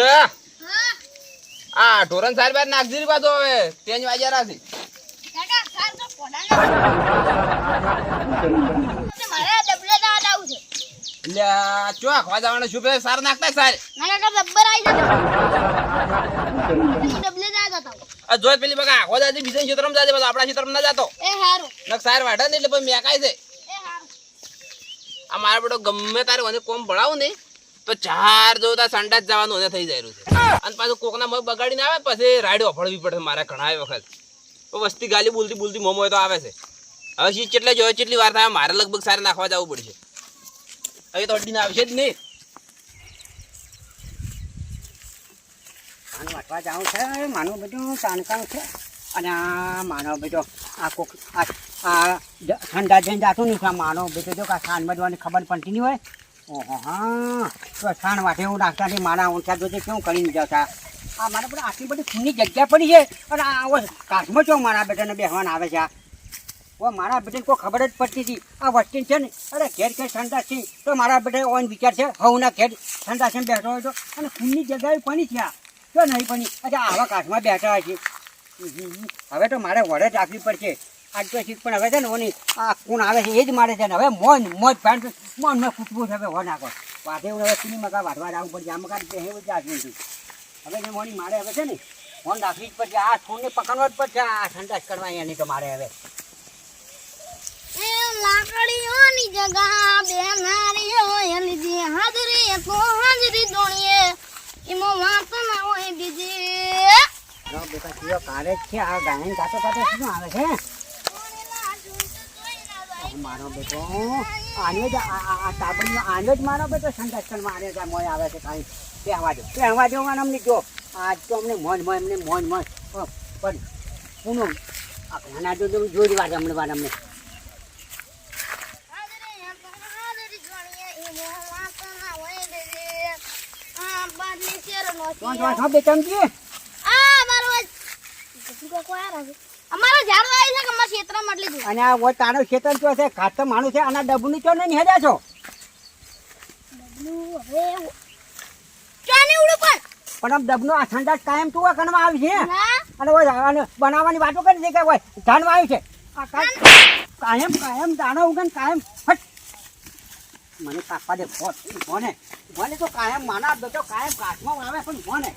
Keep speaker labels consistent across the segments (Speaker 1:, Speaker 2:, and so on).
Speaker 1: પૂજા આ ઢોરણ સાહેબ બાર નાખજી પાછો હવે. તેજ વાગ્યા
Speaker 2: રાખી સાર
Speaker 1: સાર? બીજા ક્ષેત્રમાં જાજે આપણા ક્ષેત્રમાં ના જાતો. સાર વાઢે ને એટલે મેકાય છે. આ મારા બેટો ગમે તારે કોમ ભણાવું ને તો ચાર જોતા સંડા જવાનું એને થઈ જાય છે. અને પાછું કોકના મગ બગાડીને આવે પછી રાઈડ ઓફળવી પડે મારે ઘણા વખત. તો વસ્તી ગાલી બોલતી બોલતી મોમો તો આવે છે. હવે શીત કેટલે જોયો કેટલી વાર થાય, મારે લગભગ સારે નાખવા જવું પડશે. હવે તો અડીને આવશે જ નહીં.
Speaker 3: વાટવા જાઉં છે માનો બધું ચાણકાનું છે. અને આ માનો બધો આ કોક આ ઠંડા જઈને જાતું નહીં માનો બેટો જો આ સાણ બધવાની ખબર પડતી નહીં હોય. ઓહો, હા. તો સાણ વાટે હું નાખતા નહીં મારા ઊંચા જોજે કેવું કરીને જતા આ મારા પણ આટલી બધી ખૂની જગ્યા પડી છે. અને આ કાચમાં ચો મારા બેટાને બેસવાના આવે છે. ઓ, મારા બેટાને કોઈ ખબર જ પડતી હતી. આ વસ્તી છે ને, અરે ઘેર ઘેર ઠંડા છે. તો મારા બેટા ઓન વિચાર છે, હવના ઘેર છે બેઠો હોય તો. અને ખૂનની જગ્યાએ પડી છે જો નહીં પણ અચ્છા આવા કાશમાં બેઠા હોય છે. હવે તો મારે વડે જ આપવી પડશે. આજ ચીક પણ હવે છે ને ઓની આ કોણ આવે છે એ જ મારે છે ને હવે મોજ મોજ પેન્ટ મોજ મેં કૂટવું છે હવે હો નાખો. એવું હવે તીની મકા વાઢવા જવું પડશે આ મકા એવું જ રાખવું છું હવે જે મોની મારે હવે છે ને ફોન રાખવી જ પડશે આ છોડને પકડવો જ પડશે આ ઠંડા કરવા એની તો મારે હવે.
Speaker 2: એ લાકડીઓની જગા બેનારીઓ એની જે હાજરી તો હાજરી દોણીએ. એમાં વાત ના હોય બીજી.
Speaker 3: બેટા કારે છે આ ગાયન ગાતો કાતો શું આવે છે? મારો બેટો આને જ આ- તાપણ આને આનો જ મારો બેટો. સંરક્ષણમાં મારે જ મોય આવે છે કાંઈ. કહેવા દો. કહેવા દો મને અમને જો આજ તો અમને મોજ મોજ અમને મોજ મોજ પણ પૂનું આપણા જો જોઈ વાર અમને વાર અમને.
Speaker 2: બીજી આ મારો કોઈ આ અમારા ઝાડ આવી છે કે અમારા ક્ષેત્રમાં મળી દૂર?
Speaker 3: અને આ વો તારો ખેતર જો છે ખાતર માણું છે આના ડબુની ચો નહીં હેડ્યા છો
Speaker 2: હવે ચાને ઉડું પણ?
Speaker 3: પણ આમ ડબનો આ ઠંડા કાયમ તું કણવા આવી છે? અને ઓય બનાવવાની વાતો કરી દે કે ઓય જાણવા આવી છે? આ કાયમ કાયમ દાણો ઉગન કાયમ ફટ. મને પાપા દે ફોટ મને મને તો કાયમ માના બેટો કાયમ કાચમાં આવે પણ મને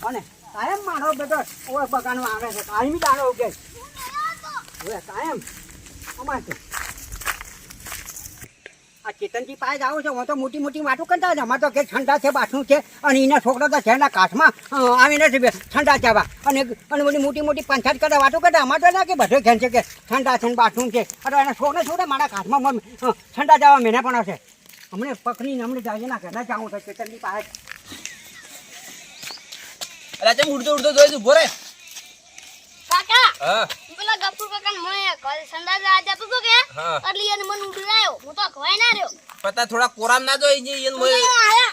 Speaker 3: ફોને કાયમ માનો બેટો ઓય બગાનો આવે છે. કાયમી દાણો ઉગે ઓય કાયમ અમાર તો. આ ચેતનજી પાસે જાવ છો. હું તો મોટી મોટી વાતો કરતા હતા. અમારે તો કે ઠંડા છે બાથરૂમ છે. અને એના છોકરા તો છે કાઠમાં અ, આવીને છે ઠંડા ચાવા અને અને બધી મોટી મોટી પંચાયત કરતા વાતો કરતા અમારે તો ના કે બધે ઘેર છે કે ઠંડા છે બાથરૂમ છે. અને એના છોકરા છોડે મારા કાઠમાં ઠંડા ચાવા મહિના પણ હશે અમને પકડીને અમને જાય ના ઘરના જાઉં તો ચેતનજી પાસે.
Speaker 1: અરે ચમ ઉડતો ઉડતો જોઈશું ભોરે?
Speaker 2: કાકા
Speaker 1: હા.
Speaker 2: પેલા ગફુર કાકા મને કોલ સંદાજ આજે તો કે?
Speaker 1: હા.
Speaker 2: એટલે એને મને ઉડાયો હું તો ખવાય ના રહ્યો.
Speaker 1: પતા થોડા કોરામ ના જોઈ જે એને
Speaker 2: તો આયા.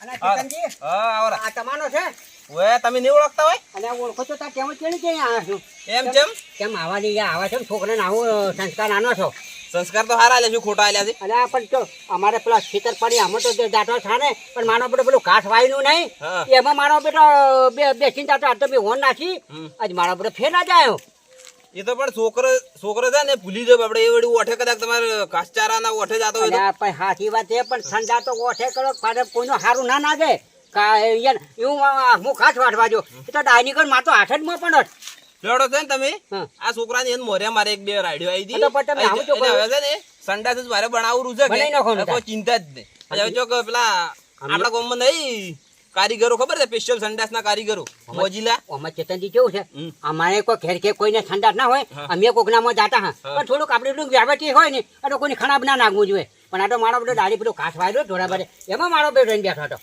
Speaker 3: અને
Speaker 1: હા હા આવરા.
Speaker 3: આ તમારો છે?
Speaker 1: ઓય તમે નહીં ઓળખતા હોય?
Speaker 3: અને ઓળખો તો તા કેમ કેવી ક્યાં આ છું?
Speaker 1: એમ કેમ
Speaker 3: કેમ આવા દઈએ આવા છે છોકરાને આવો સંસ્કાર આનો છો.
Speaker 1: સંસ્કાર તો હારા આલ્યા છે ખોટા આલ્યા છે.
Speaker 3: અને પણ જો અમારે પેલા ખેતર પડી આમાં તો જે છાને પણ માનો બેટો પેલું ઘાસ વાયનું નહીં. એમાં મારો બેટો બે બેસીને દાંતો આ તો બે હોન નાખી. આજ મારો બેટો ફેર ના જાય
Speaker 1: એ તો પણ છોકરો છોકરો છે ને ભૂલી જાય આપણે એ વળી ઓઠે કદાચ તમારે ઘાસચારાના ઓઠે જાતો હોય
Speaker 3: પણ સાચી વાત છે પણ ઠંડા તો ઓઠે કરો પાછળ કોઈનું સારું ના નાગે કા યાર હું ઘાસ વાટવા જો. એ તો ડાયની કરમાં તો હાથ જ. માં પણ.
Speaker 1: છે ને તમે? આ છોકરા મોર્યા મારે એક બે રાઈડિયો આવી
Speaker 3: હા પણ તમે આવું તો
Speaker 1: હવે છે ને સંડાસ જ મારે બનાવવું છે
Speaker 3: બનાવી નાખો
Speaker 1: કોઈ ચિંતા જ નહીં. હવે જો. પેલા આપણા ગામમાં નહીં કારીગરો ખબર છે સ્પેશિયલ સંડાસના કારીગરો? મોજીલા?
Speaker 3: આમાં ચેતનજી કેવું છે. અમારે કોઈ ઘેર ઘેર કોઈને સંડાસ ના હોય. અમે કોકનામાં જાતા હા. પણ થોડુંક આપણે એટલું હોય ને તો કોઈને ખરાબ ના નાખવું જોઈએ. પણ આ તો મારો બધો દાડી પેલો ઘાસ વાયરો થોડા બધે એમાં મારો બેઠો બેઠો હતો.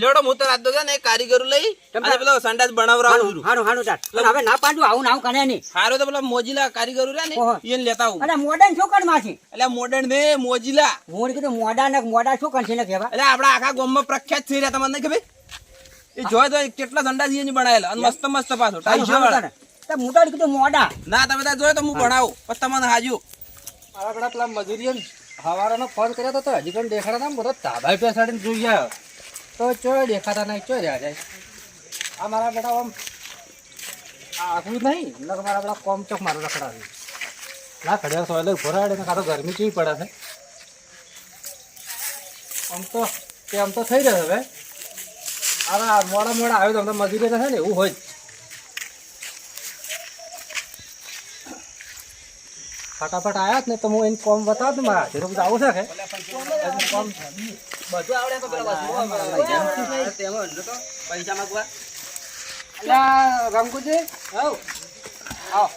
Speaker 1: લેવડો હું તો રાત દો ને કારીગરો લઈ
Speaker 3: તમે-
Speaker 1: અને પેલો સંડાસ બનાવરાવું
Speaker 3: હારું હારું હારું ચાલ. હવે ના પાડું આવું ના કને નહીં.
Speaker 1: હારો તો પેલા મોજીલા કારીગરો રે ને. એને લેતા આવું.
Speaker 3: અરે મોડર્ન શું કર માસી
Speaker 1: એટલે મોડર્ન ને મોજીલા.
Speaker 3: હું કીધું મોડા ને મોડા શું છે ને કેવા?
Speaker 1: એટલે આપડા આખા ગામમાં પ્રખ્યાત થઈ રહ્યા તમને ખબર? એ જોય તો કેટલા સંડાસ એને બનાવેલા અને મસ્ત મસ્ત પાછો ટાઈસો વાળા.
Speaker 3: મોટા કીધું મોડા
Speaker 1: ના તમે તો જોયો તો હું ભણાવું પણ તમને હાજુ.
Speaker 4: મારા પેલા પેલા મજૂરીએ હવારાનો ફોન કર્યો તો હજી પણ દેખાડા ના બધા તાબાઈ બેસાડીને જોઈ આવ્યો. તો ચોય દેખાતા નહીં ચોય રહ્યા જાય. આ મારા બેટા આમ આ આઘું નહીં, નકર મારા બેટા કોમ ચોક મારું રખડાવ્યું. ના ખડ્યા સોયલે ભરાડે ને કાં તો ગરમી કેવી પડે છે. આમ તો, તે આમ તો થઈ રહ્યો હવે. આ મોડા મોડા આવ્યો તો અમને મજૂરી થશે ને, એવું હોય ફટાફટ આવ્યા જ ને, તો હું એને કોમ બતાવ દઉં મારા બધા આવું છે કે? કોમ
Speaker 5: બધું આવડે તો પેલા વસ્તુઓ તેમાં તો પૈસા માંગવા.
Speaker 4: રંગુજી.
Speaker 6: હઉ.
Speaker 4: આવો.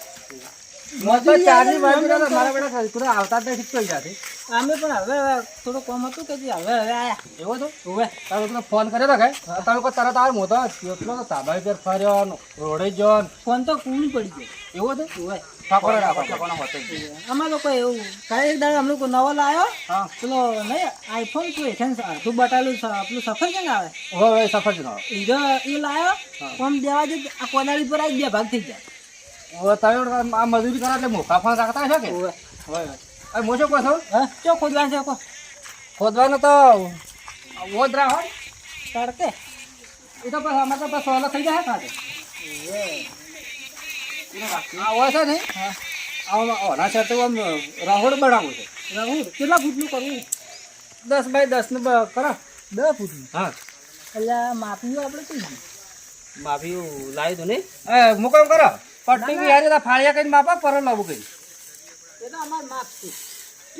Speaker 4: મજૂરી ચારની મજૂરી તો. મારા બેટા આવતા જ નથી
Speaker 6: અમે પણ હવે હવે થોડું કોમ હતું કે હવે હવે આયા.
Speaker 4: એવો તો? હવે તારો તને ફોન કર્યો તો કે તમે કોઈ તરત આવે મોતો એટલો તો તાબા પર ફર્યો ને રોડે જો
Speaker 6: ફોન તો કુણ પડી ગયો?
Speaker 4: એવો તો? રાખો
Speaker 6: અમાર લોકો એવું કાલે એક દાડે અમે લોકો નવો લાવ્યો
Speaker 4: હા.
Speaker 6: પેલો નહીં આઈફોન તો એઠેન અડધું બટાલું પેલું સફર છે આવે.
Speaker 4: હવે સફર જ
Speaker 6: ઈરો એ લાવ્યો કોમ દેવા જ આ કોદાળી પર આવી બે ભાગ થઈ જાય.
Speaker 4: હવે તમે આ મજૂરી કરો એટલે મોખા ફોન રાખતા છે કે? હવે. હવે મોશો કહો છો?
Speaker 6: હા? ચો ખોદવા છે કો
Speaker 4: ખોદવાનો તો ઓદરા હોય.
Speaker 6: તડકે.
Speaker 4: એ તો પછી અમારે તો પછી સોલો થઈ જાય કાંઠે આ હોય છે ને? ઓના છે તો આમ રાહોડ બનાવવું છે.
Speaker 6: રહું કેટલા ફૂટનું કરવું?
Speaker 4: દસ બાય દસનું કરો
Speaker 6: દસ ફૂટનું?
Speaker 4: હા.
Speaker 6: એટલે માપી આપણે ગયું
Speaker 5: લાવી દો નહીં
Speaker 4: એ મુકામ કરો. પટ્ટી બી યાર ફાળિયા કરીને માપા પર લાવું કઈ.
Speaker 6: એ તો અમાર માપ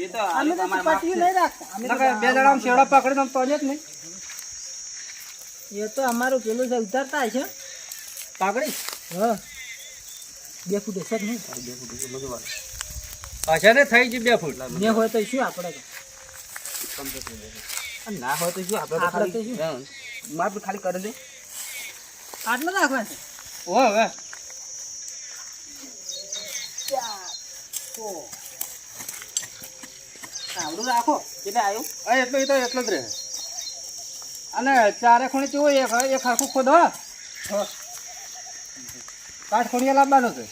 Speaker 5: એ તો
Speaker 6: અમે તો પટ્ટી નહીં રાખતા. અમે
Speaker 4: બે જણા આમ પકડીને તો જ નહીં.
Speaker 6: એ તો અમારું પેલું છે ઉતારતા છે
Speaker 4: પાકડી
Speaker 6: હા. બે ફૂટ હશે જ નહીં?
Speaker 4: હશે ને થઈ ગયું બે ફૂટ
Speaker 6: બે હોય તો શું આપણે
Speaker 5: ના હોય તો શું? આપણે
Speaker 6: આપણે તો શું?
Speaker 5: હા. માપ ખાલી કરી દે.
Speaker 6: આટલું રાખવાનું છે?
Speaker 4: ઓ હવે.
Speaker 6: આવડું રાખો
Speaker 5: કેટલે આવ્યું
Speaker 4: આ એટલો એ તો એટલો જ રહે. અને ચારે ખૂણે કેવું એક એક આખું ખોદ. હો. કાઠ ખૂણીએ લાવવાનો છે.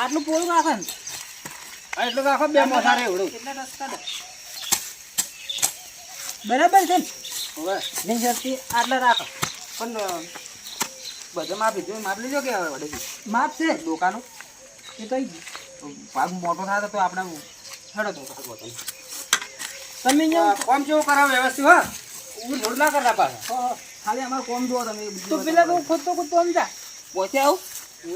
Speaker 6: આટલું પોળું રાખે
Speaker 4: ને. એટલું રાખો બે મોટા રે એવડું
Speaker 6: કેટલા રસ્તા દે બરાબર છે ને?
Speaker 4: હવે
Speaker 6: નહીં આટલા રાખો.
Speaker 5: પણ બધા માપ લીધું માપ લીધો કે વડેથી
Speaker 6: માપ છે.
Speaker 5: દુકાનો?
Speaker 6: એ તો
Speaker 5: ભાગ મોટો થાય તો આપણે હેડો તો તમે.
Speaker 4: કોમ કેવું કરાવ વ્યવસ્થિત હો? હું થોડું ના કરતા પાછા.
Speaker 6: ખાલી અમારે કોમ જુઓ તમે. તો પેલા તો ખોદતો ખોદતો સમજા? પહોંચ્યા
Speaker 5: પહોંચે આવું?
Speaker 6: કે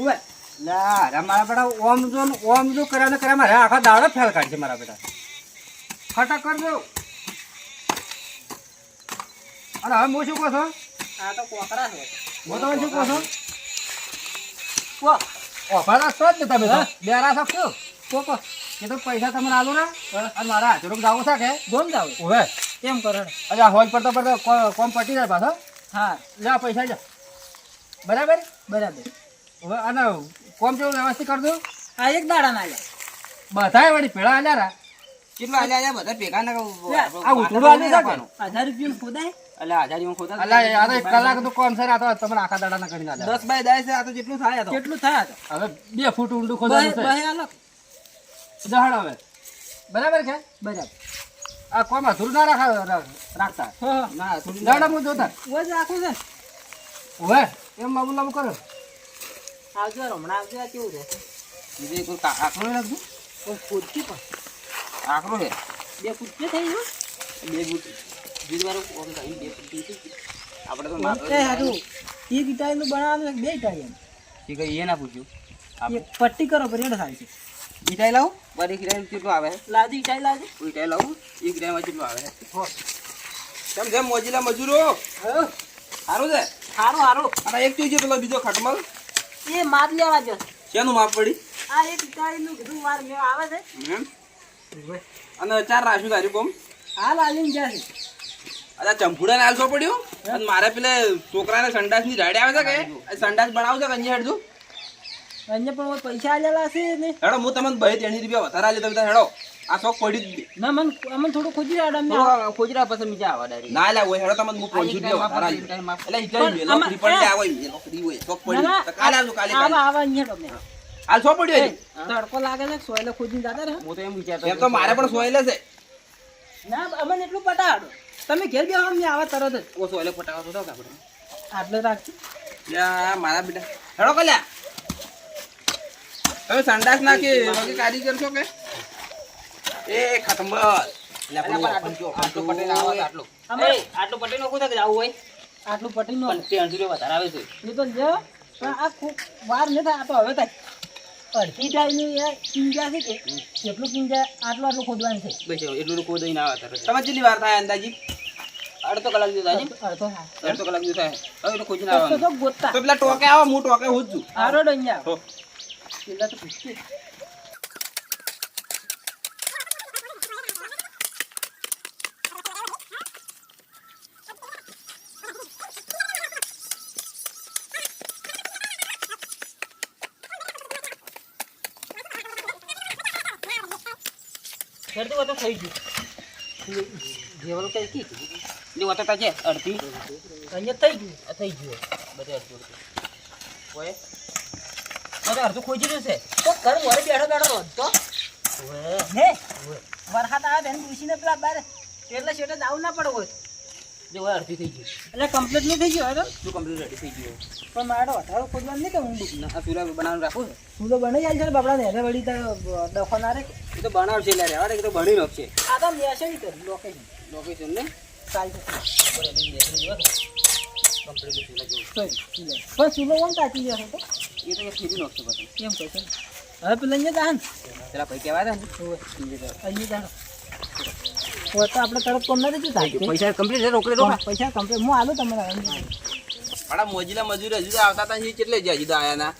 Speaker 6: ઓવે
Speaker 4: મારા બેટા ઓમ જો ઓમ જો કર્યા ને કર્યા મારે આખા દાડો ફેલ કાઢશે મારા બેટા. ફટાક કરજો અને હવે હું શું કહો છો?
Speaker 6: આ તો કોકરા છે.
Speaker 4: હું તમે શું કહો છો?
Speaker 6: કો
Speaker 4: ઓફર છો જ ને તમે
Speaker 6: હા.
Speaker 4: બેરા છો શું?
Speaker 6: કોકો.
Speaker 4: એ તો પૈસા તમને આલું ને? અને મારા હાથે રોગ જાવું છે કે?
Speaker 6: ગોમ જાવ. કેમ કરો.
Speaker 4: અચ્છા હોજ પડતો પડતો કોમ પટી જાય પાછો.
Speaker 6: હા.
Speaker 4: લે પૈસા જા બરાબર?
Speaker 6: બરાબર.
Speaker 4: હવે અને કોમ જેવું વ્યવસ્થિત કરજો
Speaker 6: આ એક દાડા ના લે
Speaker 4: બધા વળી પેલા આલ્યા રા.
Speaker 5: કેટલા આલ્યા આલ્યા? બધા ભેગા ના
Speaker 4: આ ઉતરવા આલ્યું છે કે?
Speaker 6: હજાર રૂપિયા ખોદાય?
Speaker 5: એટલે હજારીમાં ખોટા
Speaker 4: અલા આ તો એક કલાક તો કોમ સર ને આ તો તમને આખા દાડાના કરી ના
Speaker 5: દસ બાય દસ છે આ તો જેટલું થાય આ તો.
Speaker 6: કેટલું થાય તો.
Speaker 4: હવે બે ફૂટ ઊંડું
Speaker 6: બહે
Speaker 4: ખોદવાનું છે. જહાડ હવે. બરાબર છે?
Speaker 6: બરાબર.
Speaker 4: આ કોમ અધૂરું ના રાખા રાખતા?
Speaker 5: ના થોડી
Speaker 4: હું જોતા?
Speaker 6: ઓજ રાખું છે ને.
Speaker 4: હવે એમ લાવું લાવું કરો.
Speaker 6: આવજો હમણાં આવજો કેવું છે?
Speaker 5: બીજે કોઈ આકરો નથી
Speaker 6: કોઈ ખોદતી પણ.
Speaker 5: આકરો છે
Speaker 6: બે ફૂટ થઈ ગયું
Speaker 5: બે બુટ બીજું ઓમ બે આપણે તો માપ
Speaker 6: હારું? એક ઇટાલીનું બનાવવાનું બે ઇટાલિયન
Speaker 5: એ કઈ એ ના પૂછ્યું.
Speaker 6: એક પટ્ટી કરો પરેડ થાય છે.
Speaker 5: મીઠાઈ લાવું? બધી મીઠાઈ કેટલું આવે?
Speaker 6: લાદી ઇટાલી લાદી.
Speaker 5: મીઠાઈ લાવું? એ મીઠાઈમાં કેટલું આવે? કેમ જેમ મોજીલા મજૂરો? સારું છે?
Speaker 6: સારું સારું
Speaker 5: અને એક જોઈજો પેલો બીજો ખટમલ.
Speaker 6: એ માપ લેવા જો
Speaker 5: શેનું માપ પડી?
Speaker 6: આ એક ઇટાલીનું કીધું વાર મેં આવે છે.
Speaker 5: અને ચાર રાખ્યું તારી કોમ?
Speaker 6: હાલ આલીને જાય અરે
Speaker 5: અચ્છા ચંપુડા ને આલસો પડ્યો? અને મારે પેલે છોકરાને સંડાસની રાડે આવે છે કે? સંડાસ બનાવશે કે અહીંયા હેડજો
Speaker 6: અહીંયા પણ પૈસા આલેલા છે ને.
Speaker 5: હેડો હું તમને બે ત્રણ રૂપિયા વધારે આલી તમે હેડો. આ શોખ પડી જ
Speaker 6: ના મન અમને થોડું ખોજી રાડ અમને
Speaker 5: ખોજરા પછી મીજા આવા ડારી ના લે હોય હેડો તમને હું પાંચસો રૂપિયા વધારે આલી. એટલે મેલો
Speaker 6: આમાં-
Speaker 5: ફ્રી પડે આવે ફ્રી હોય શોખ
Speaker 6: ના, ના,
Speaker 5: પડી તો કાલે આવજો કાલે
Speaker 6: આવા આવા અહીંયા તમે
Speaker 1: હાલ સો પડ્યો
Speaker 6: તડકો લાગે છે સોયલે ખોજીને જતા રહે.
Speaker 5: હું તો એમ વિચારતો
Speaker 1: એમ તો મારે પણ સોયલે છે.
Speaker 6: ના અમને એટલું પટાડો. તમે ઘેર બેહો અમને આવા તરત જ.
Speaker 5: ઓ સોયલે પટાડો તો આપણે?
Speaker 6: આટલે રાખજો.
Speaker 1: યા મારા બેટા. હેડો કલ્યા. તમે સંડાસ નાખી બાકી કારીગર છો કે? એ ખતંબર
Speaker 5: એટલે આટલું આટલું પટેલ આવે છે આટલું.
Speaker 6: અમારે
Speaker 5: એ, આટલું પટેલ નો કોઈ જવું હોય?
Speaker 6: આટલું પટી નો
Speaker 5: પણ ત્રણસો રૂપિયા વધારે આવે છે.
Speaker 6: એ તો જો પણ આ ખૂબ વાર નહીં થાય તો હવે થાય. અડધી ટાઈમની કિંજા છે કે? કેટલું કિંજા આટલું આટલું ખોદવાનું છે.
Speaker 5: બસ એટલું કોઈ દઈ ના આવે
Speaker 1: તમે કેટલી વાર થાય અંદાજી
Speaker 5: અડધો કલાક જેવું થાય
Speaker 6: અડધો
Speaker 5: અડધો કલાક જેવું થાય. હવે એટલે કોઈ ના
Speaker 6: તો તો
Speaker 1: પેલા ટોકે આવો હું ટોકે હું જ છું.
Speaker 6: પેલા તો પૂછતી
Speaker 5: શરદી હોય તો થઈ ગયું જેવલ કઈ કી જે વતતા છે અડધી
Speaker 6: અહીંયા થઈ ગયું
Speaker 5: આ થઈ ગયું બધે અડધું અડધું હોય બધે અડધું ખોજી રહ્યું છે.
Speaker 6: તો ઘર મોરે બેઠો બેઠો રોધતો હે? વરસાદ આવે બેન પૂછીને પેલા બાર એટલે શેઠે જાવું ના પડે હોય.
Speaker 5: જો હોય અડધી થઈ ગઈ.
Speaker 6: એટલે કમ્પ્લીટ નહીં થઈ ગયું હવે
Speaker 5: તું? કમ્પ્લીટ રેડી થઈ ગયો.
Speaker 6: પણ મારે વધારો ખોદવાનું નહીં કે ઊંડું
Speaker 5: ના ચૂલા બનાવવાનું રાખું છે
Speaker 6: ચૂલો બનાવી બની જાય છે ને બાપડા ને વળી તો ડખો ના રે.
Speaker 5: એ તો બનાવશે એટલે રહેવા કે તો ભણી નાખશે
Speaker 6: આ તો મેં નહીં ને? લોકેશન
Speaker 5: લોકેશન ને
Speaker 6: ચાલશે
Speaker 5: કમ્પ્લીટ ચૂલા. જેવું
Speaker 6: પણ ચૂલો કોણ કાચી જશે તો?
Speaker 5: એ તો ફેરી
Speaker 1: આવતા હતા કેટલે જ્યાં હજુ ના?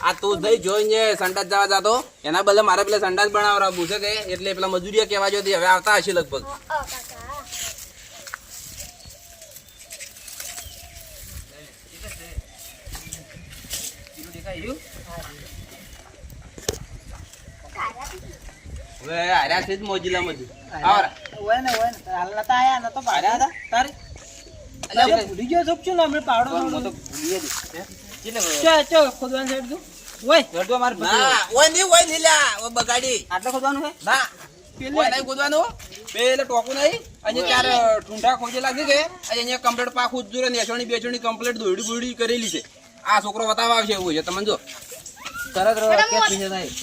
Speaker 1: આ તું થઈ જોઈને સંડાસ જવા જતો એના બદલે મારે પેલા સંડાસ બનાવરા પૂછે કે? એટલે પેલા મજૂરિયા કહેવા જોઈએ હવે આવતા હશે લગભગ. બગાડી.
Speaker 5: આટલો ખોદવાનું
Speaker 1: હે પેલે. ખોદવાનું? પેલે ટોકું નહીં. અને ચાર ઠુંઠા ખોજેલા છે કે? અહીંયા કમ્પ્લેટ પાક ઉજ્જુરે નેસોણી બેસોણી કમ્પ્લેટ ધોડી બોડી કરેલી છે. આ છોકરો બતાવવા આવશે એવું છે તમે જો.
Speaker 5: તરત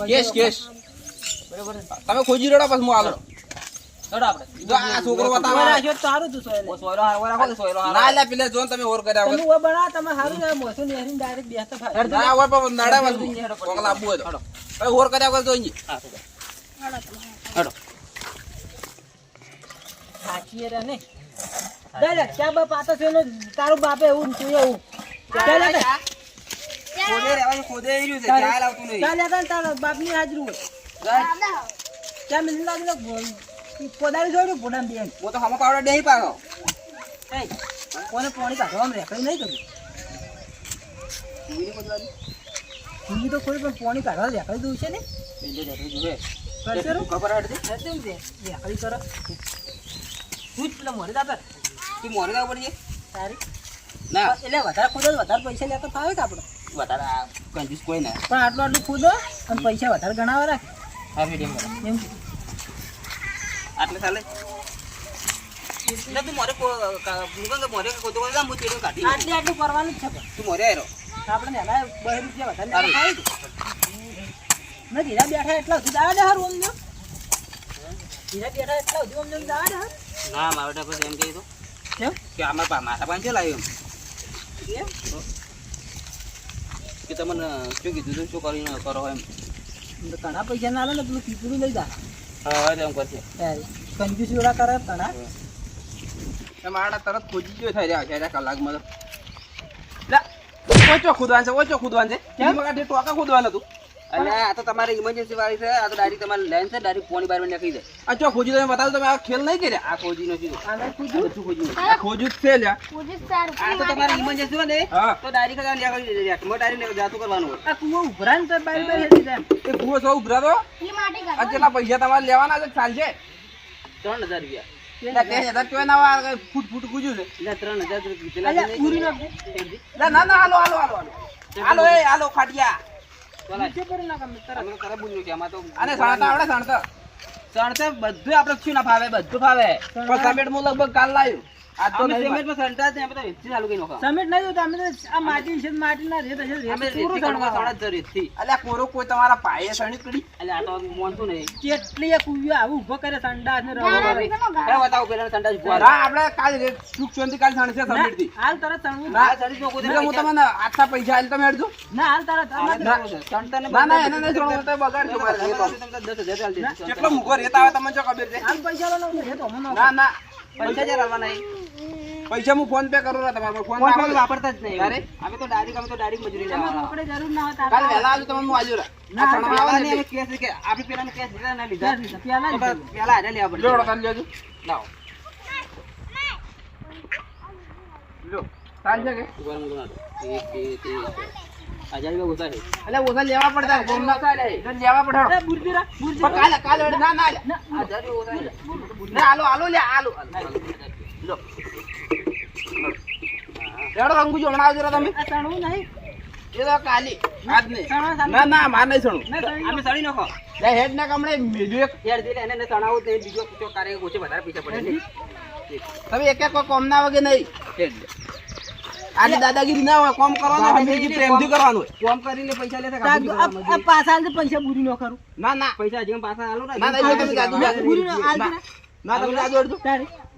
Speaker 5: કેસ
Speaker 1: કેસ તમે ખોજી રડો પછી હું આગળ છોકરો
Speaker 6: તારું બાપે એવું જોયું
Speaker 5: ખોદે રહેવાનું ખોદે રહ્યું છે
Speaker 6: ચાલ.
Speaker 5: આવતું નહીં.
Speaker 6: ચાલ લે તારા બાપની હાજરી હોય.
Speaker 2: दादा
Speaker 6: ક્યાં લાગી પોદારી જોડ્યું પોડામ બેન.
Speaker 5: હું તો હમો પાવડર ડેહી પાડો.
Speaker 6: એ કોને પાણી રે કઈ નહીં કર્યું બીજી તો કોઈ પણ પાણી કાઢવા દેખાઈ દઉં છે ને?
Speaker 5: ખબર હતી
Speaker 6: કરશે ને તે? રેકડી કરો તું જ પેલા મોરે દાતા
Speaker 5: તું મોરે કાપડ છે
Speaker 6: તારી.
Speaker 5: ના.
Speaker 6: એટલે વધારે ખોદો વધારે પૈસા લેતા ફાવે કે આપણે?
Speaker 5: વધારે કંજૂસ કોઈ ના.
Speaker 6: પણ આટલું આટલું ખોદો અને પૈસા વધારે ગણાવા રાખે.
Speaker 5: હા મીડિયમ કરો
Speaker 6: એમ
Speaker 5: આટલે ચાલે? તું મોરે મોરે ખોદો કાઢી
Speaker 6: આટલી આટલું કરવાનું જ છે
Speaker 5: તું મોરે આવ્યો
Speaker 6: આપણે એના બે રૂપિયા વધારે ફાવે ના ધીરા બેઠા એટલા સુધી દે હારું અમને. ધીરા બેઠા એટલા સુધી અમને જો જવા
Speaker 5: ના મારો એમ કહી દો
Speaker 6: કેમ?
Speaker 5: કે અમારા મારા પાંચે લાવ્યો
Speaker 6: એમ?
Speaker 5: કે તમને શું કીધું તું? શું કરીને કરો એમ?
Speaker 6: ઘણા પૈસા ના આવે ને પેલું પીપળું લઈ જા.
Speaker 5: હા એમ કરશે
Speaker 6: કંજૂસ વેળા કરે ઘણા
Speaker 1: મારા તરત ખોજી ગયો થઈ રહ્યા છે કલાકમાં તો. ઓછો ખુદવાન છે ઓછો ખુદવાન છે. કેમ? ટોકા ખુદવાનું હતું.
Speaker 5: અલે આ તો તમારે ઇમરજન્સી વાળી છે. આ તો ડાયરી તમારે લેન છે. ડાયરી પોણી બાર મિનિટ લખી દે.
Speaker 1: આ જો ખોજી તમે બતાવો તમે આ ખેલ નહીં કર્યા?
Speaker 5: આ ખોજી
Speaker 6: નથી
Speaker 5: આ ખોજું
Speaker 1: ખોજું ખોજું છે લ્યા.
Speaker 2: ખોજું સારું
Speaker 5: આ તો તમારે ઇમરજન્સી હોય ને તો ડાયરી કદાચ લેવા દે લ્યા મો ડાયરી જાતું કરવાનું હોય.
Speaker 6: આ કુવો ઉભરા તો બારી બારી હેડી જાય
Speaker 1: એ કુવો તો ઉભરા તો
Speaker 2: એ માટે
Speaker 1: આ કેટલા પૈસા તમારે લેવાના છે?
Speaker 5: ચાલશે? 3000 રૂપિયા.
Speaker 1: ફૂટ ફૂટ ગુજ્યું છે.
Speaker 5: ત્રણ હજાર રૂપિયા
Speaker 1: ના ના હાલો હાલો હાલો હાલો. હાલો એ હાલો ખાટિયા. અને સણતા આવડે સણતા? સણતે બધું આપણે શું ના ફાવે બધું ફાવે. પણ સમેટ હું લગભગ કાલ લાવ્યું. આટલા પૈસા આલી તમે હેડજો
Speaker 4: ના હાલ તરત આમાં
Speaker 1: ના ના, ના એને નહીં સણવું તો બગાડશો મારે રેત. કેટલો મૂકો રેત આવે તમને શું ખબર છે?
Speaker 4: હાલ પૈસા લો ને રેત હમણાં નાખો.
Speaker 1: ના ના. પૈસા જ રવાના પૈસા હું ફોન પે કરું તમારે ફોન પે વાપરતા જ નહીં અરે અમે તો ડાયરેક્ટ અમે તો ડાયરેક્ટ મજૂરી લેવા
Speaker 4: રોકડે જરૂર ના હતા
Speaker 1: કાલ વહેલા આવજો તમે હું આજુ
Speaker 4: ના,
Speaker 1: કેસ કે આપી પેલા કેસ લીધા ના લીધા
Speaker 4: પેલા જ
Speaker 1: પેલા આને લેવા પડશે જોડો કાલ લેજો લાવો લો તાલ છે કે ઉપર મૂકો ના એક બે ત્રણ હજાર રૂપિયા ઓછા છે. એટલે ઓછા લેવા પડતા ગોમ ના લેવા પડે.
Speaker 4: એ બુરજીરા,
Speaker 1: કાલે કાલે ના ના હજાર રૂપિયા ઓછા ના આલો આલો લે આલો લો. રેડો રંગુ જો હમણાં આવજો તમે.
Speaker 4: આ નહીં.
Speaker 1: એ તો કાલી આજ નહીં. ના ના માર નહીં સણું. અમે સણી નાખો. લે હેડ ના કમળે મેલ્યું એક. યાર દિલે એને ને સણાવું તે બીજો કાર્ય ઓછે વધારે પૈસા પડે. તમે એક એક કોઈ કોમ ના વગે નહીં. હેડ લે. આની દાદાગીરી ના હોય કોમ કરવાનું પ્રેમથી કરવાનું હોય. કોમ કરીને પૈસા લેતા
Speaker 4: પાછા પૈસા બુરી ન કરું.
Speaker 1: ના ના. પૈસા જેમ પાછા આલો ના ના તમે જાદુ
Speaker 4: બુરી ન.
Speaker 1: ના. ના. તમે જાદુ અડજો.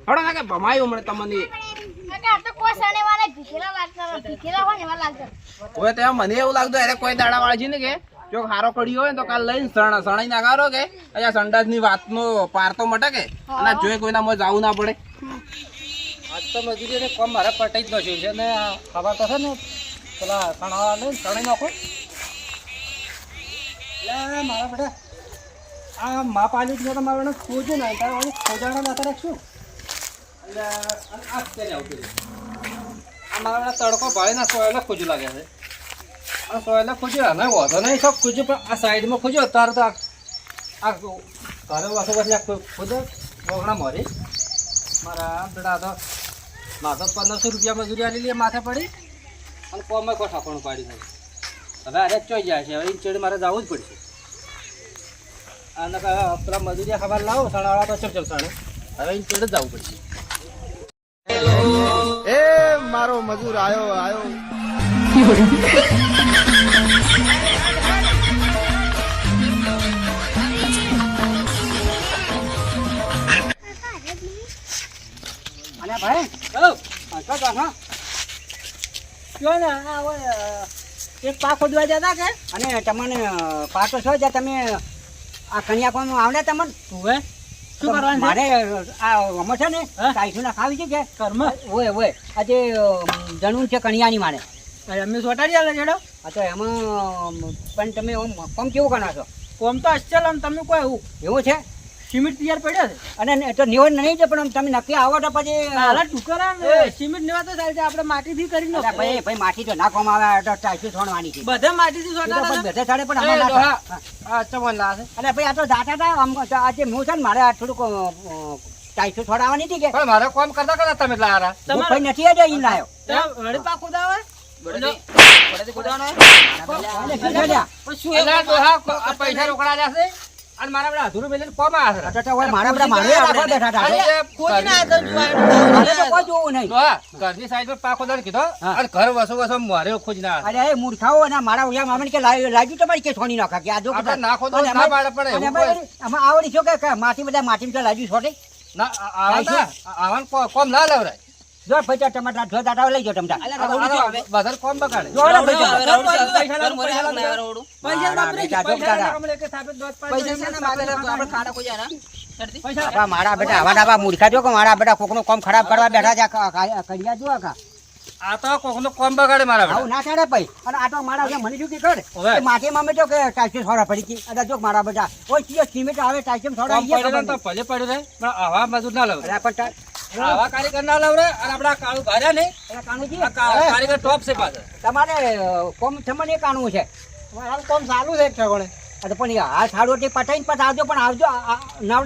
Speaker 1: હડો ના કે ભમાયો મને તમને.
Speaker 2: કાકા, આ તો કોઈ શનિવારે ભીખેલા લાગતા ભીખેલા હોય ને એવા લાગતા.
Speaker 1: હવે ત્યાં મને એવું લાગતું અરે કોઈ દાડા વાળા છે ને કે જો હારો પડ્યો હોય ને તો કાલ લઈને સણ સણાઈ નાખારો કે અહીંયા સંડાસની વાતનો પાર તો મટે કે અને જોઈ કોઈના મોં જવું ના પડે.
Speaker 4: તો મજૂરી કોમ મારે પટાઈ જ નખ્યું છે. ને આ ખબર તો છે ને, પેલા સણવા લઈને તણાઈ નાખો. એટલે મારા બેટા, આ મા પાલી જ મારે એને ખોજે ને, તારે ખોજાણા નાતા રાખશું. એટલે આ ત્યારે આવતી. આ મારા બેટા તડકો ભાઈ ના સોયલે ખોજું લાગે છે. આ સોયલે ખોજ્યું, અને વધો નહીં, સબ ખોજ્યો, પણ આ સાઈડમાં ખોજ્યો તાર તો આ ઘરે વાસો પછી ખોજો વગણા મરી. મારા બેટા તો તો પંદરસો રૂપિયા મજૂરી આલી માથે પડી. અને કોમે કોઈ ઠાકોણું પાડી નહીં હવે અરે ચોઈ જાય છે હવે ચેડ મારે જવું જ પડશે. અને ક- પેલા મજૂરી ખબર લાવો સણાવાળા તો ચલ ચલ સણે. હવે અહીં ચેડ જ જવું પડશે.
Speaker 6: એ મારો મજૂર આવ્યો
Speaker 3: આવ્યો ભાઈ હા.
Speaker 4: કયો ને આ ઓય, એક પાક ખોદવા જતા કે?
Speaker 3: અને તમને પાકો છો જ્યાં તમે આ કન્યાકોમ આવડે તમને?
Speaker 4: હવે શું કરવાનું
Speaker 3: મારે આ રમત છે ને
Speaker 4: હા?
Speaker 3: કાંઈઠું ના ખાવી છે કે?
Speaker 4: કર્મ?
Speaker 3: ઓય ઓય આજે જણું છે કન્યાની મારે.
Speaker 4: અમે સોટાડી આવે જેડો?
Speaker 3: આ તો એમાં પણ તમે કોમ કેવું કરો છો?
Speaker 4: કોમ તો અસલ આમ તમે કોઈ એવું
Speaker 3: એવું છે?
Speaker 4: સિમેન્ટ તૈયાર પડ્યો છે.
Speaker 3: અને તો નિવડ નહીં છે પણ તમે નક્કી આવો તો પછી
Speaker 4: હાલા ટુકરા ને. સિમેન્ટ લેવા તો ચાલશે આપણે માટીથી કરી નો
Speaker 3: ભાઈ ભાઈ માટી તો નાખવામાં આવે તો ટાઈસી છોડવાની છે.
Speaker 4: બધા માટીથી
Speaker 3: એ પણ. બધે છાડે પણ આમાં ના.
Speaker 4: ચમન લાશે
Speaker 3: અરે ભાઈ આ તો જાતા હતા આમ આજે હું છે ને મારે આ થોડુંક ટાઈસી છોડાવવાની હતી કે?
Speaker 4: પણ મારે કોમ કરતા કરતા તમે લારા
Speaker 3: તમે ભાઈ નથી આજે ઈ લાયો.
Speaker 4: વળી પાક આ પૈસા રોકડા જશે અને મારા બધા અધૂરું બેલીને કોમ છે.
Speaker 3: તો તો મારા બધા મારે રાખવા બેઠા હતા.
Speaker 4: અરે, ઘરની-
Speaker 3: મારે તો કોઈ જોવું નહીં
Speaker 4: તો ઘરની સાઈડ પર પાકો દર કીધો.
Speaker 3: હા.
Speaker 4: અને ઘર વસો વસો મારે ખોજ ના
Speaker 3: અરે એ મૂર્ખાઓ અને મારા ઉયા મામણ કે લાગ્યું લાગ્યું તમારી કે છોડી નાખા કે આ જો
Speaker 4: આપણે નાખો તો ના પાડે પડે,
Speaker 3: અને આમાં આવડી છો કે- માટી બધા માટી માં લાગ્યું છોટે
Speaker 4: ના આવા ના, કોમ ના લેવરાય.
Speaker 3: જો ભાઈ ટમાટા જો દાડા લઈ જો ટમાટા?
Speaker 4: વધારે કોમ બગાડે.
Speaker 3: જો
Speaker 1: આવે.
Speaker 4: પૈસા પૈસા વાપરે પૈસા ના
Speaker 1: પૈસા માગે આપણે ખાડા કોઈ?
Speaker 4: પૈસા.
Speaker 3: મારા બેટા આવા આવા મૂર્ખા જો કે મારા બેટા કોકનું કામ ખરાબ કરવા બેઠા છે આ ક- ક- કડિયા જો કા.
Speaker 4: આ તો કોકનો કોમ બગાડે મારા
Speaker 3: આવું ના ચાલે ભાઈ. અને આ તો મારા મને શું કે ખબર
Speaker 4: હવે.
Speaker 3: કે માટીમાં કે ટાઈસી છોડા પડી ગઈ. અરે જો મારા બેટા ઓય ચીયો આવે ટાઈસી છોડા
Speaker 4: કોમ તો ભલે પડ્યું રહે, પણ આવા મજૂર ના લેવરાય.
Speaker 3: પણ તા-
Speaker 4: આવા કારીગર ના લેવરાય અને આપણા કાળું ભાર્યા નહીં,
Speaker 3: કાનુજી.
Speaker 4: આ કા-
Speaker 3: હવે
Speaker 4: કારીગર ટોપ છે પાછા.
Speaker 3: તમારે કોમ તમને એ છે.
Speaker 4: મારું કોમ ચાલુ છે એક
Speaker 3: અરે પણ આ સાડો પટાઈને પાછા આવજો પણ આવજો આ- આ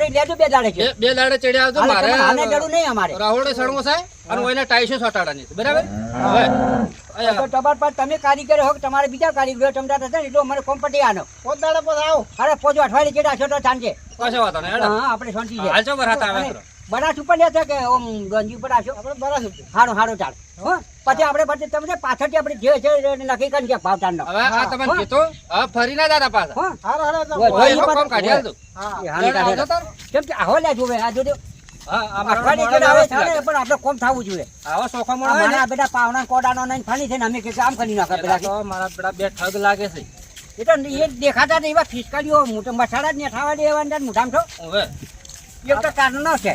Speaker 3: લેજો બે દાડે છે.
Speaker 4: બે બે દાડે ચડ્યા આવજો,
Speaker 3: હાલે તમને જરૂર નહીં અમારે.
Speaker 4: રાહોડે સણવો છે અને ઓયને ટાઈસો સોટાડવાની બરાબર? હવે.
Speaker 3: તો તમારા પાસે તમે કારીગર હો તમારે બીજા કારીગર ચમતા થશે ને એટલું અમારે કોમ્પટી આનો.
Speaker 6: પોત દાડે પોત આવો.
Speaker 3: અરે પોજો અઠવાડિયે જેટા છો તો સાંજે.
Speaker 4: કશો વાંધો નહીં
Speaker 3: હા આપણે શાંતિ છે.
Speaker 4: હાલ છો વરસાદ આવે
Speaker 3: બનાસ ઉપર લે છે કે ઓમ ગંજી ઉપર આવશો
Speaker 6: આપણે બરાશ ઉપર.
Speaker 3: હારું હારું ચાલ. હો? પછી આપણે પછી તમને પાછળથી આપણે જે છે નક્કી કરી કે ભાવ તારનો
Speaker 4: હવે આ તમને કીધો હવે ફરી ના દાદા પાછા.
Speaker 3: હો?
Speaker 6: હારો હારો.
Speaker 3: ઓય,
Speaker 4: ઓય,
Speaker 3: ઓય,
Speaker 4: એનો કામ કાઢી આલજો.
Speaker 6: હા.
Speaker 3: એ હારું
Speaker 4: આવજો
Speaker 3: કેમ કે આવો લે જોવે આ જોજો
Speaker 4: હા,
Speaker 3: છે
Speaker 4: છે.
Speaker 3: દેખાતા એવા મસાડા જ ને ખાવા દેવા ને મોટામાં
Speaker 4: હવે
Speaker 3: એક તો કાનૂનો છે.